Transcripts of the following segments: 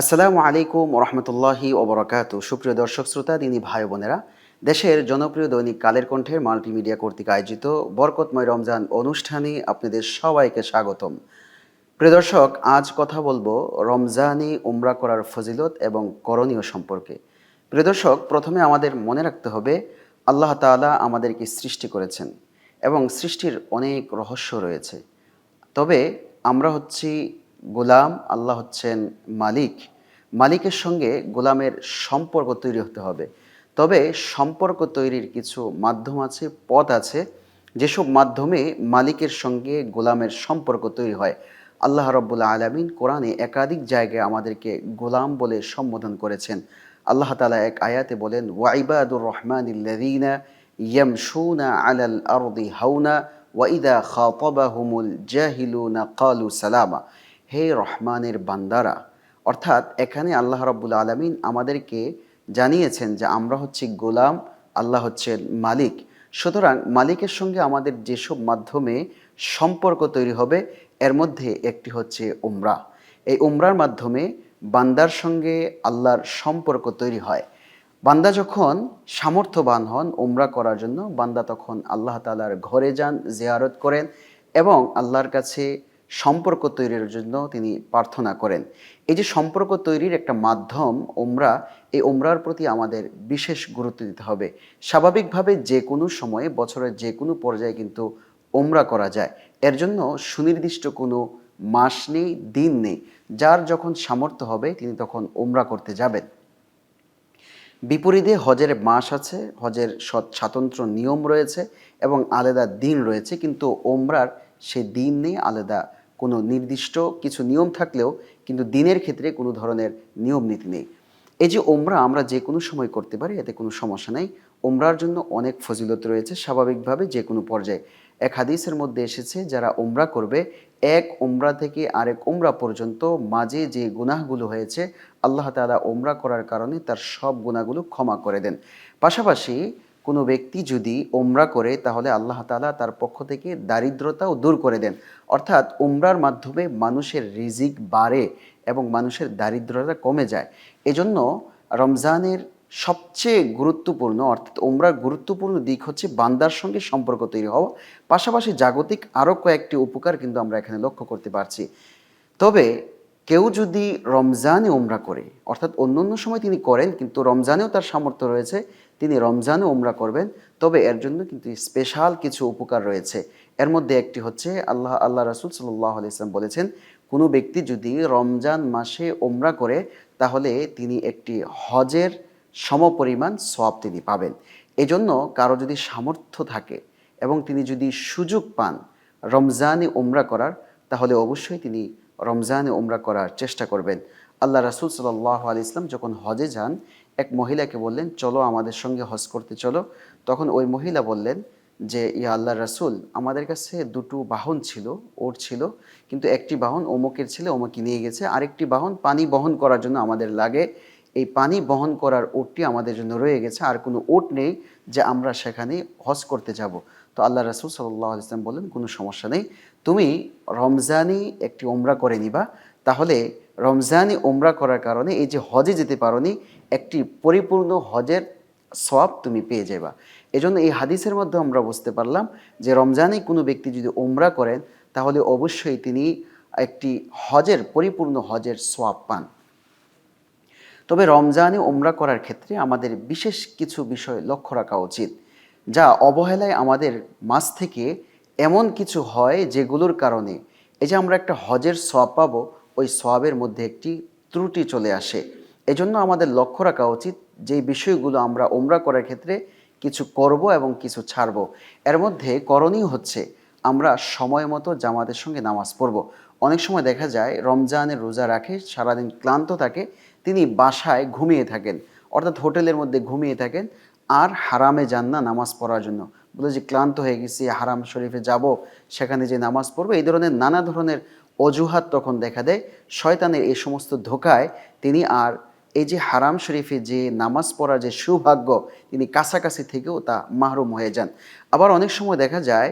আসসালামু আলাইকুম রহমতুল্লাহি ওবরাকাত। সুপ্রিয় দর্শক শ্রোতা, দিনী ভাই বোনেরা, দেশের জনপ্রিয় দৈনিক কালের কণ্ঠের মাল্টিমিডিয়া কর্তৃক আয়োজিত বরকতময় রমজান অনুষ্ঠানে আপনাদের সবাইকে স্বাগতম। প্রিয় দর্শক, আজ কথা বলব রমজানি উমরা করার ফজিলত এবং করণীয় সম্পর্কে। প্রিয় দর্শক, প্রথমে আমাদের মনে রাখতে হবে, আল্লাহ তাআলা আমাদেরকে সৃষ্টি করেছেন এবং সৃষ্টির অনেক রহস্য রয়েছে। তবে আমরা হচ্ছি গোলাম, আল্লাহ হচ্ছেন মালিক। মালিকের সঙ্গে গোলামের সম্পর্ক তৈরি হতে হবে। তবে সম্পর্ক তৈরির কিছু মাধ্যম আছে, পথ আছে। যেসব মাধ্যমে মালিকের সঙ্গে গোলামের সম্পর্ক তৈরি হয়। আল্লাহ রব্বুল্লা আলমিন কোরআনে একাধিক জায়গায় আমাদেরকে গোলাম বলে সম্বোধন করেছেন। আল্লাহ তালা এক আয়াতে বলেন ওয়াইবাদুর রহমান ইয়ামশুনা আলাল আরদি হাউনা ওয়াইদা খাতাবাহুমুল জাহিলুনা কালু সালামা। হে রহমানের বান্দারা, অর্থাৎ এখানে আল্লাহ রব্বুল আলমিন আমাদেরকে জানিয়েছেন যে আমরা হচ্ছি গোলাম, আল্লাহ হচ্ছেন মালিক। সুতরাং মালিকের সঙ্গে আমাদের যেসব মাধ্যমে সম্পর্ক তৈরি হবে, এর মধ্যে একটি হচ্ছে উমরা। এই উমরার মাধ্যমে বান্দার সঙ্গে আল্লাহর সম্পর্ক তৈরি হয়। বান্দা যখন সামর্থ্যবান হন উমরা করার জন্য, বান্দা তখন আল্লাহ তালার ঘরে যান, জিয়ারত করেন এবং আল্লাহর কাছে সম্পর্ক তৈরির জন্য তিনি প্রার্থনা করেন। এই যে সম্পর্ক তৈরির একটা মাধ্যম ওমরা, এই ওমরার প্রতি আমাদের বিশেষ গুরুত্ব দিতে হবে। স্বাভাবিকভাবে যে কোনো সময়ে, বছরের যে কোনো পর্যায়ে কিন্তু ওমরা করা যায়। এর জন্য সুনির্দিষ্ট কোনো মাস নেই, দিন নেই। যার যখন সামর্থ্য হবে, তিনি তখন ওমরা করতে যাবেন। বিপরীতে হজের মাস আছে, হজের স্বাতন্ত্র নিয়ম রয়েছে এবং আলাদা দিন রয়েছে, কিন্তু ওমরার সে দিন নেই আলাদা। কোনো নির্দিষ্ট কিছু নিয়ম থাকলেও কিন্তু দিনের ক্ষেত্রে কোনো ধরনের নিয়ম নীতি নেই। এই যে ওমরা আমরা যে কোনো সময় করতে পারি, এতে কোনো সমস্যা নেই। ওমরার জন্য অনেক ফজিলত রয়েছে। স্বাভাবিকভাবে যে কোনো পর্যায়ে। এক হাদিসের মধ্যে এসেছে, যারা ওমরা করবে, এক ওমরা থেকে আরেক ওমরা পর্যন্ত মাঝে যে গুনাহগুলো হয়েছে, আল্লাহ তালা ওমরা করার কারণে তার সব গুণাগুলো ক্ষমা করে দেন। পাশাপাশি কোনো ব্যক্তি যদি ওমরা করে, তাহলে আল্লাহ তালা তার পক্ষ থেকে দারিদ্রতাও দূর করে দেন। অর্থাৎ ওমরার মাধ্যমে মানুষের রিজিক বাড়ে এবং মানুষের দারিদ্রতা কমে যায়। এজন্য রমজানের সবচেয়ে গুরুত্বপূর্ণ, অর্থাৎ ওমরার গুরুত্বপূর্ণ দিক হচ্ছে বান্দার সঙ্গে সম্পর্ক তৈরি হওয়া। পাশাপাশি জাগতিক আরও কয়েকটি উপকার কিন্তু আমরা এখানে লক্ষ্য করতে পারছি। তবে কেউ যদি রমজানে ওমরা করে, অর্থাৎ অন্য অন্য সময় তিনি করেন, কিন্তু রমজানেও তার সামর্থ্য রয়েছে তিনি রমজানে ওমরা করবেন, তবে এর জন্য কিন্তু স্পেশাল কিছু উপকার রয়েছে। এর মধ্যে একটি হচ্ছে আল্লাহ আল্লাহ রাসুল সাল্লাহ ইসলাম বলেছেন, কোনো ব্যক্তি যদি রমজান মাসে ওমরা করে, তাহলে তিনি একটি হজের সমপরিমাণ সব তিনি পাবেন। এজন্য কারও যদি সামর্থ্য থাকে এবং তিনি যদি সুযোগ পান রমজানে ওমরা করার, তাহলে অবশ্যই তিনি রমজানে ওমরা করার চেষ্টা করবেন। আল্লাহ রাসুল সাল্লাহ আলি ইসলাম যখন হজে যান এক মহিলাকে বললেন, চলো আমাদের সঙ্গে হজ করতে চলো। তখন ওই মহিলা বললেন যে, ইয়া আল্লাহ রাসুল, আমাদের কাছে দুটো বাহন ছিল, ওর ছিল, কিন্তু একটি বাহন অমুকের ছেলে অমুকে নিয়ে গেছে। আরেকটি বাহন পানি বহন করার জন্য আমাদের লাগে। এই পানি বহন করার ওটটি আমাদের জন্য রয়ে গেছে, আর কোনো ওট নেই যে আমরা সেখানে হজ করতে যাব। তো আল্লাহ রাসুল সাল্লাহ ইসলাম বললেন, কোনো সমস্যা নেই। তুমি রমজানি একটি ওমরা করে নিবা। তাহলে রমজানি ওমরা করার কারণে এই যে হজে যেতে পারোনি, একটি পরিপূর্ণ হজের সব তুমি পেয়ে যাবা এজন্য এই হাদিসের মধ্যে আমরা বুঝতে পারলাম যে রমজানে কোনো ব্যক্তি যদি ওমরা করেন, তাহলে অবশ্যই তিনি একটি হজের, পরিপূর্ণ হজের সোয়াব পান। তবে রমজানে ওমরা করার ক্ষেত্রে আমাদের বিশেষ কিছু বিষয় লক্ষ্য রাখা উচিত, যা অবহেলায় আমাদের মাছ থেকে এমন কিছু হয় যেগুলোর কারণে এই যে আমরা একটা হজের সোয়াব পাবো ওই সোয়াবের মধ্যে একটি ত্রুটি চলে আসে। এজন্য আমাদের লক্ষ্য রাখা উচিত যে বিষয়গুলো আমরা ওমরা করার ক্ষেত্রে কিছু করব এবং কিছু ছাড়ব। এর মধ্যে করণীয় হচ্ছে আমরা সময় মতো জামাতের সঙ্গে নামাজ পড়ব। অনেক সময় দেখা যায় রমজানের রোজা রাখে, সারাদিন ক্লান্ত থাকে, তিনি বাসায় ঘুমিয়ে থাকেন, অর্থাৎ হোটেলের মধ্যে ঘুমিয়ে থাকেন আর হারামে যান না নামাজ পড়ার জন্য। বলে যে, ক্লান্ত হয়ে গেছি, হারাম শরীফে যাব, সেখানে যে নামাজ পড়ব। এই ধরনের নানা ধরনের অজুহাত তখন দেখা দেয়। শয়তানের এই সমস্ত ধোকায় তিনি আর এই যে হারাম শরীফে যে নামাজ পড়ার যে সৌভাগ্য, তিনি কাছাকাছি থেকেও তা মাহরুম হয়ে যান। আবার অনেক সময় দেখা যায়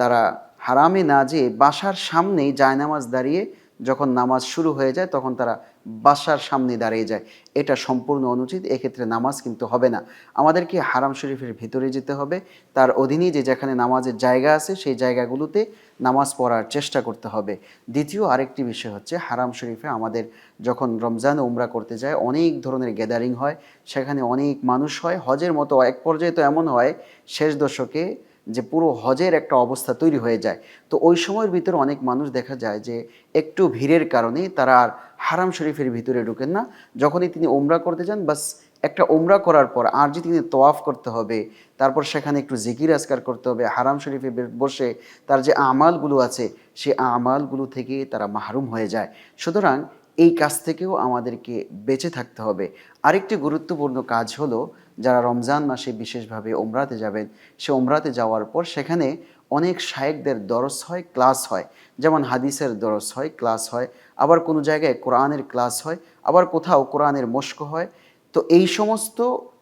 তারা হারামে না যেয়ে বাসার সামনেই জায়নামাজ দাঁড়িয়ে যখন নামাজ শুরু হয়ে যায়, তখন তারা বাসার সামনে দাঁড়িয়ে যায়। এটা সম্পূর্ণ অনুচিত, এক্ষেত্রে নামাজ কিন্তু হবে না। আমাদেরকে হারাম শরীফের ভিতরে যেতে হবে। তার অধীনেই যে যেখানে নামাজের জায়গা আছে, সেই জায়গাগুলোতে নামাজ পড়ার চেষ্টা করতে হবে। দ্বিতীয় আরেকটি বিষয় হচ্ছে, হারাম শরীফে আমাদের যখন রমজান উমরা করতে যায়, অনেক ধরনের গ্যাদারিং হয়। সেখানে অনেক মানুষ হয়। হজের মতো এক পর্যায়ে তো এমন হয়, শেষ দশকে যে পুরো হজের একটা অবস্থা তৈরি হয়ে যায়। তো ওই সময়ের ভিতরে অনেক মানুষ দেখা যায় যে একটু ভিড়ের কারণে তারা আর হারাম শরীফের ভিতরে ঢুকেন না। যখনই তিনি ওমরা করতে যান, বাস একটা ওমরা করার পর আর যে তিনি তোয়াফ করতে হবে, তারপর সেখানে একটু জিকির আজকার করতে হবে, হারাম শরীফে বসে তার যে আমালগুলো আছে, সে আমালগুলো থেকে তারা মাহরুম হয়ে যায়। সুতরাং এই কাজ থেকেও আমাদেরকে বেঁচে থাকতে হবে। আরেকটি গুরুত্বপূর্ণ কাজ হলো যারা রমজান মাসে বিশেষভাবে ওমরাতে যাবেন, সে ওমরাতে যাওয়ার পর সেখানে অনেক শায়েকদের দরস হয়, ক্লাস হয়। যেমন হাদিসের দরস হয়, ক্লাস হয়। আবার কোনো জায়গায় কোরআনের ক্লাস হয়, আবার কোথাও কোরআনের মস্ক হয়। তো এই সমস্ত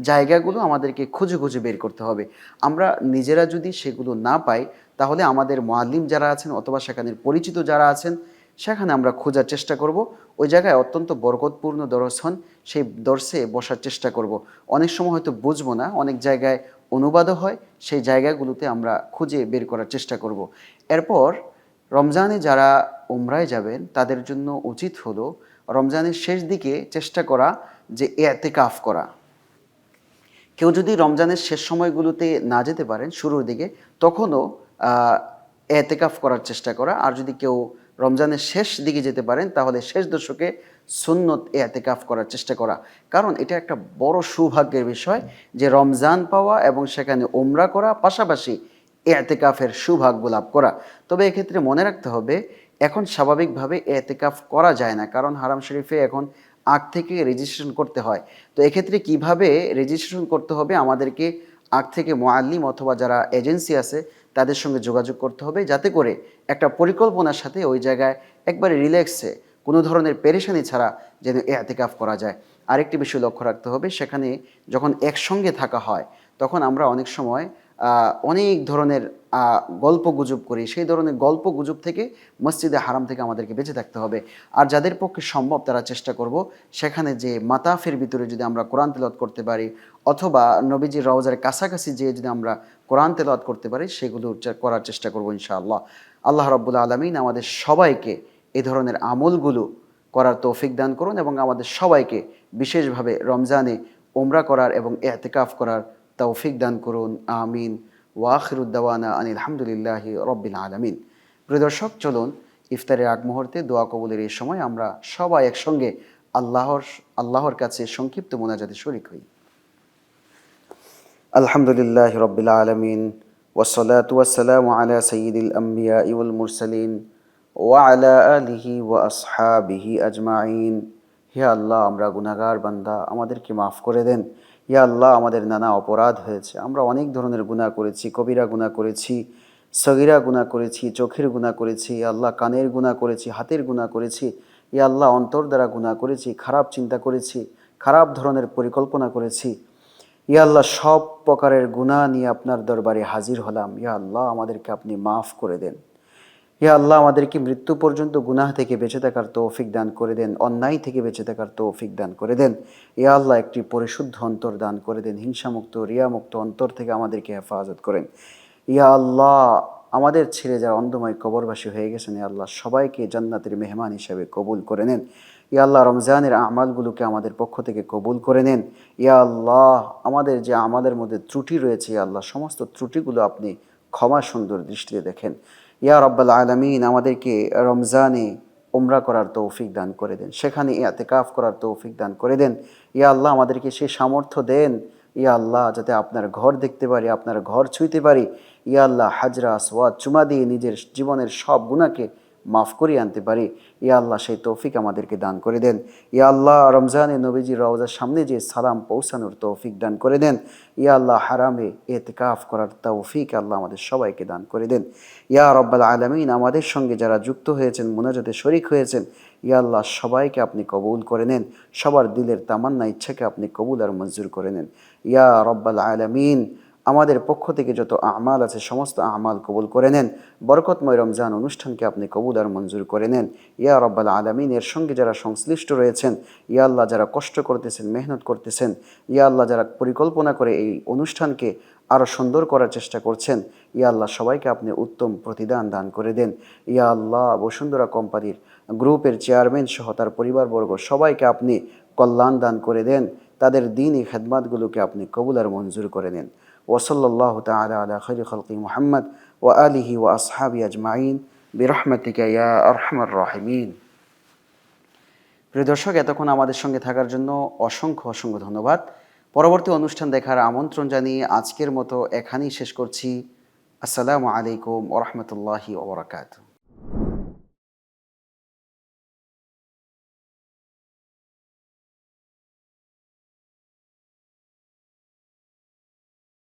জায়গাগুলো আমাদেরকে খুঁজে খুঁজে বের করতে হবে। আমরা নিজেরা যদি সেগুলো না পাই, তাহলে আমাদের মোয়াল্লিম যারা আছেন অথবা সেখানের পরিচিত যারা আছেন, সেখানে আমরা খোঁজার চেষ্টা করব। ওই জায়গায় অত্যন্ত বরকতপূর্ণ দর্শ হন। সেই দর্শে বসার চেষ্টা করব। অনেক সময় হয়তো বুঝব না, অনেক জায়গায় অনুবাদও হয়, সেই জায়গাগুলোতে আমরা খুঁজে বের করার চেষ্টা করব। এরপর রমজানে যারা উমরায় যাবেন, তাদের জন্য উচিত হলো রমজানের শেষ দিকে চেষ্টা করা যে এতেকাফ করা। কেউ যদি রমজানের শেষ সময়গুলোতে না যেতে পারেন, শুরুর দিকে, তখনও এতেকাফ করার চেষ্টা করা। আর যদি কেউ রমজানের শেষ দিকে যেতে পারেন, তাহলে শেষ দশকে সুন্নত এতেকাফ করার চেষ্টা করা। কারণ এটা একটা বড় সৌভাগ্যের বিষয় যে রমজান পাওয়া এবং সেখানে ওমরা করা পাশাপাশি এতেকাফের সৌভাগ্য লাভ করা। তবে এক্ষেত্রে মনে রাখতে হবে, এখন স্বাভাবিকভাবে এতেকাফ করা যায় না, কারণ হারাম শরীফে এখন আগ থেকে রেজিস্ট্রেশন করতে হয়। তো এক্ষেত্রে কীভাবে রেজিস্ট্রেশন করতে হবে? আমাদেরকে আগ থেকে মোয়াল্লিম অথবা যারা এজেন্সি আছে তাদের সঙ্গে যোগাযোগ করতে হবে যাতে করে একটা পরিকল্পনার সাথে ওই জায়গায় একবারে রিল্যাক্সে কোনো ধরনের পেরেশানি ছাড়া যেন এতেকাফ করা যায়। আরেকটি বিষয় লক্ষ্য রাখতে হবে, সেখানে যখন একসঙ্গে থাকা হয়, তখন আমরা অনেক সময় অনেক ধরনের গল্প গুজব করি। সেই ধরনের গল্প গুজব থেকে মসজিদে হারাম থেকে আমাদেরকে বেঁচে থাকতে হবে। আর যাদের পক্ষে সম্ভব তারা চেষ্টা করব সেখানে যে মাতাফের ভিতরে যদি আমরা কোরআন তেলাওয়াত করতে পারি, অথবা নবীজির রওজার কাছাকাছি যেয়ে যদি আমরা কোরআন তেলাওয়াত করতে পারি সেগুলো করার চেষ্টা করব ইনশাআল্লাহ। আল্লাহ রব্বুল আলমিন আমাদের সবাইকে এ ধরনের আমলগুলো করার তৌফিক দান করুন এবং আমাদের সবাইকে বিশেষভাবে রমজানে ওমরা করার এবং এতেকাফ করার তৌফিক দান করুন, আমিন। ওয়াখিরুদ্দাওয়ানা আনিল হামদুলিল্লাহ রব্বিল আলমিন। প্রিয় দর্শক, চলুন ইফতারের আগ মুহূর্তে দোয়া কবুলের এই সময় আমরা সবাই একসঙ্গে আল্লাহর আল্লাহর কাছে সংক্ষিপ্ত মোনাজাতে শরিক হই। আলহামদুলিল্লাহ রব্বিল আলমিন ওসলাত ওয়াসালাম আলা সঈদুল আম্বিয়া ইউল মুরসালিন ওয়ালা আলিহি ওয়া আসহাবিহি আজমাইন। হে আল্লাহ, আমরা গুনাগার বান্দা, আমাদেরকে মাফ করে দেন। হে আল্লাহ, আমাদের নানা অপরাধ হয়েছে। আমরা অনেক ধরনের গুনাহ করেছি, কবিরা গুনাহ করেছি, সগিরা গুনাহ করেছি, চোখের গুনাহ করেছি আল্লাহ, কানের গুনাহ করেছি, হাতের গুনাহ করেছি, ইয়া আল্লাহ, অন্তর দ্বারা গুনাহ করেছি, খারাপ চিন্তা করেছি, খারাপ ধরনের পরিকল্পনা করেছি। ইয়া আল্লাহ, সব প্রকারের গুনাহ নিয়ে আপনার দরবারে হাজির হলাম। ইয়া আল্লাহ, আমাদেরকে আপনি মাফ করে দেন। ইয়া আল্লাহ, আমাদেরকে মৃত্যু পর্যন্ত গুনাহ থেকে বেঁচে থাকার তৌফিক দান করে দেন, অন্যায় থেকে বেঁচে থাকার তৌফিক দান করে দেন। ইয়া আল্লাহ, একটি পরিশুদ্ধ অন্তর দান করে দেন, হিংসামুক্ত, রিয়ামুক্ত অন্তর থেকে আমাদেরকে হেফাজত করেন। ইয়া আল্লাহ, আমাদের ছেড়ে যারা অন্ধময় কবরবাসী হয়ে গেছেন ইয়া আল্লাহ, সবাইকে জান্নাতের মেহমান হিসেবে কবুল করে নেন। ইয়া আল্লাহ, রমজানের আমালগুলোকে আমাদের পক্ষ থেকে কবুল করে নেন। ইয়া আল্লাহ, আমাদের যে আমাদের মধ্যে ত্রুটি রয়েছে ইয়া আল্লাহ, সমস্ত ত্রুটিগুলো আপনি ক্ষমা সুন্দর দৃষ্টিতে দেখেন। ইয়া রব্বাল আলমিন, আমাদেরকে রমজানে উমরা করার তৌফিক দান করে দেন। সেখানে ইয়াতে কাফ করার তৌফিক দান করে দেন। ইয়া আল্লাহ, আমাদেরকে সে সামর্থ্য দেন। ইয়া আল্লাহ, যাতে আপনার ঘর দেখতে পারি, আপনার ঘর ছুঁইতে পারি। ইয়া আল্লাহ, হাজরা সোয়াদ চুমা দিয়ে নিজের জীবনের সব গুণাকে মাফ করিয়ে আনতে পারি। ইয়া আল্লাহ, সেই তৌফিক আমাদেরকে দান করে দেন। ইয়া আল্লাহ, রমজানে নবীজির রওজার সামনে যে সালাম পৌঁছানোর তৌফিক দান করে দেন। ইয়া আল্লাহ, হারামে এতেকাফ করার তৌফিক আল্লাহ আমাদের সবাইকে দান করে দেন। ইয়া রব্বাল আলমিন, আমাদের সঙ্গে যারা যুক্ত হয়েছেন, মোনাজাতে শরিক হয়েছেন, ইয়া আল্লাহ, সবাইকে আপনি কবুল করে নেন। সবার দিলের তামান্না ইচ্ছাকে আপনি কবুল আর মঞ্জুর করে নেন। ইয়া রব্বাল আলমিন আমাদের পক্ষ থেকে যত আমাল আছে, সমস্ত আমাল কবুল করে নেন। বরকতময় রমজান অনুষ্ঠানকে আপনি কবুল আর মঞ্জুর করে নেন। ইয়া রব্বাল আলমিন, এর সঙ্গে যারা সংশ্লিষ্ট রয়েছেন, ইয়া আল্লাহ যারা কষ্ট করতেছেন, মেহনত করতেছেন, ইয়া আল্লাহ যারা পরিকল্পনা করে এই অনুষ্ঠানকে আরও সুন্দর করার চেষ্টা করছেন, ইয়া আল্লাহ সবাইকে আপনি উত্তম প্রতিদান দান করে দেন। ইয়া আল্লাহ বসুন্ধরা কোম্পানির গ্রুপের চেয়ারম্যান সহ তার পরিবারবর্গ সবাইকে আপনি কল্যাণ দান করে দেন। তাদের দিনই খেদমাতগুলোকে আপনি কবুল আর মঞ্জুর করে নেন। ওসল্লাহ الله تعالى على خير خلق محمد وآله وأصحابه أجمعين برحمتك يا أرحم الراحمين প্রিয় দর্শক, এতক্ষণ আমাদের সঙ্গে থাকার জন্য অসংখ্য অসংখ্য ধন্যবাদ। পরবর্তী অনুষ্ঠান দেখার আমন্ত্রণ জানিয়ে আজকের মতো এখানেই শেষ করছি। আসসালামু আলাইকুম ওরহমতুল্লাহি ওবরাকাতু